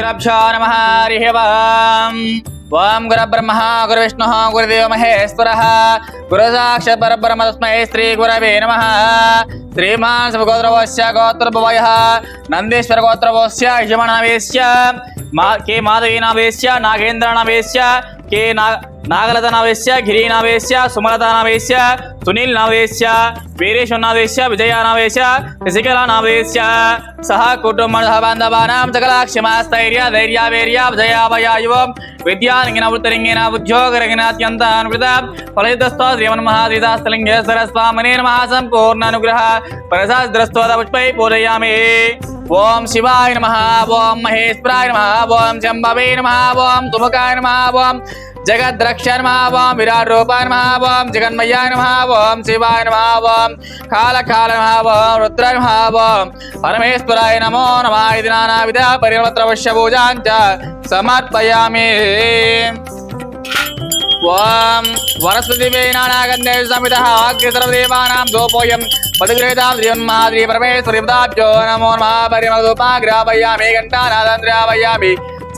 श्रीगुरुभ्यो नमः, हरिः ओम्। ॐ गुरुब्रह्मः, गुरुविष्णुः, गुरुदेव महेश्वरः। गुरुसाक्षात् तस्मै श्रीगुरवे नमः। श्रीमान् स्वगोत्रवस्य गोत्रभवयः नन्देश्वरगोत्रभवस्य यजमानवेश्य, मा के माधवीनावेश्य नागेन्द्रनावेश्य के ना ನಾಗಲತನಾವೇಶ್ಯ ಗಿರಿನಾವೇಶ್ಯ ಸುಮಲತಾನಾವೇಶ್ಯ ಸುನಿಲ್ ನಾವೇಶ್ಯ ವೀರೇಶ್ವನಾವೇಶ್ಯ ವಿಜಯಾನಾವೇಶ ಶಶಿಕಲಾನಾವೇಶ್ಯ ಸಹ ಕುಟುಂಬ ಬಾಂಧವಾನಾಂ ಸಕಲ ಕ್ಷಮಾಸ್ಥೈರ್ಯ ಧೈರ್ಯ ವೀರ್ಯ ವಿಜಯಾಭಯಾಯುವ ವಿದ್ಯಾರಂಗಿನ ವೃತ್ತರಂಗಿನ ಉದ್ಯೋಗರಂಗಿನ ಅತ್ಯಂತ ಅನುಕೃತ ಫಲಯುತಸ್ತ ಶ್ರೀಮನ್ ಮಹಾದಿದಾಸ್ತಲಿಂಗೇಶ್ವರ ಸ್ವಾಮನೇ ನಮಃ ಸಂಪೂರ್ಣ ಅನುಗ್ರಹ ಪ್ರಸಾದ್ರಸ್ತೋದ ಪುಷ್ಪೈ ಪೂಜಯಾಮಿ ಓಂ ಶಿವಾಯ ನಮಃ ಓಂ ಮಹೇಶ್ವರಾಯ ನಮಃ ಓಂ ಚಂಬವೇ ನಮಃ ಓಂ ತುಮಕಾಯ ನಮಃ ಓಂ జగద్రక్ష నమ ఓం విరాట్ రూపాయ నమ ఓం జగన్మయ్యాయ నమ ఓం శివాయ నమ ఓం కాళకాల నమ ఓం రుద్రాయ నమ ఓం పరమేశ్వరాయ నమో నమ ఇది నానావిధ పరిమళత్ర వశ్య పూజాంచ సమర్పయామి ఓం వరస్పతివే నానాగంధే సమిత అగ్నిసర్వదేవానాం దోపోయం పదగ్రేతాం శ్రీమన్మహాద్రి పరమేశ్వరి పదాబ్జో నమో నమః పరిమళదూపాగ్రాపయామి ఘంటానాదంద్రాపయామి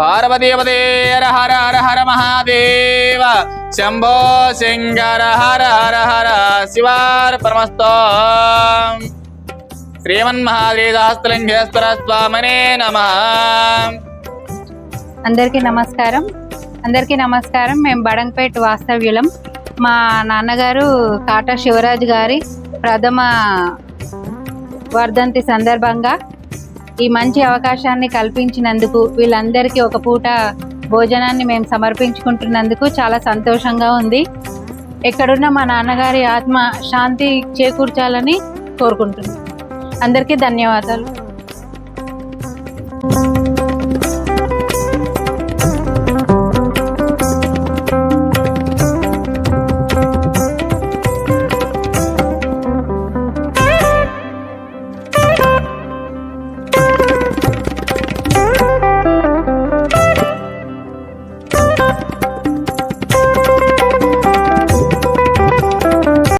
పార్వదేవదే హర హర హర హర మహాదేవ శంభో శంకర హర హర హర శివార్పణమస్తో శ్రీమన్మహాదేదాస్తలింగేశ్వర స్వామినే నమ అందరికీ నమస్కారం. అందరికీ నమస్కారం. మేము బడంపేట వాస్తవ్యులం. మా నాన్నగారు కాటా శివరాజు గారి ప్రథమ వర్ధంతి సందర్భంగా ఈ మంచి అవకాశాన్ని కల్పించినందుకు వీళ్ళందరికీ ఒక పూట భోజనాన్ని మేము సమర్పించుకుంటున్నందుకు చాలా సంతోషంగా ఉంది. ఎక్కడున్న మా నాన్నగారి ఆత్మ శాంతి చేకూర్చాలని కోరుకుంటున్నాం. అందరికీ ధన్యవాదాలు.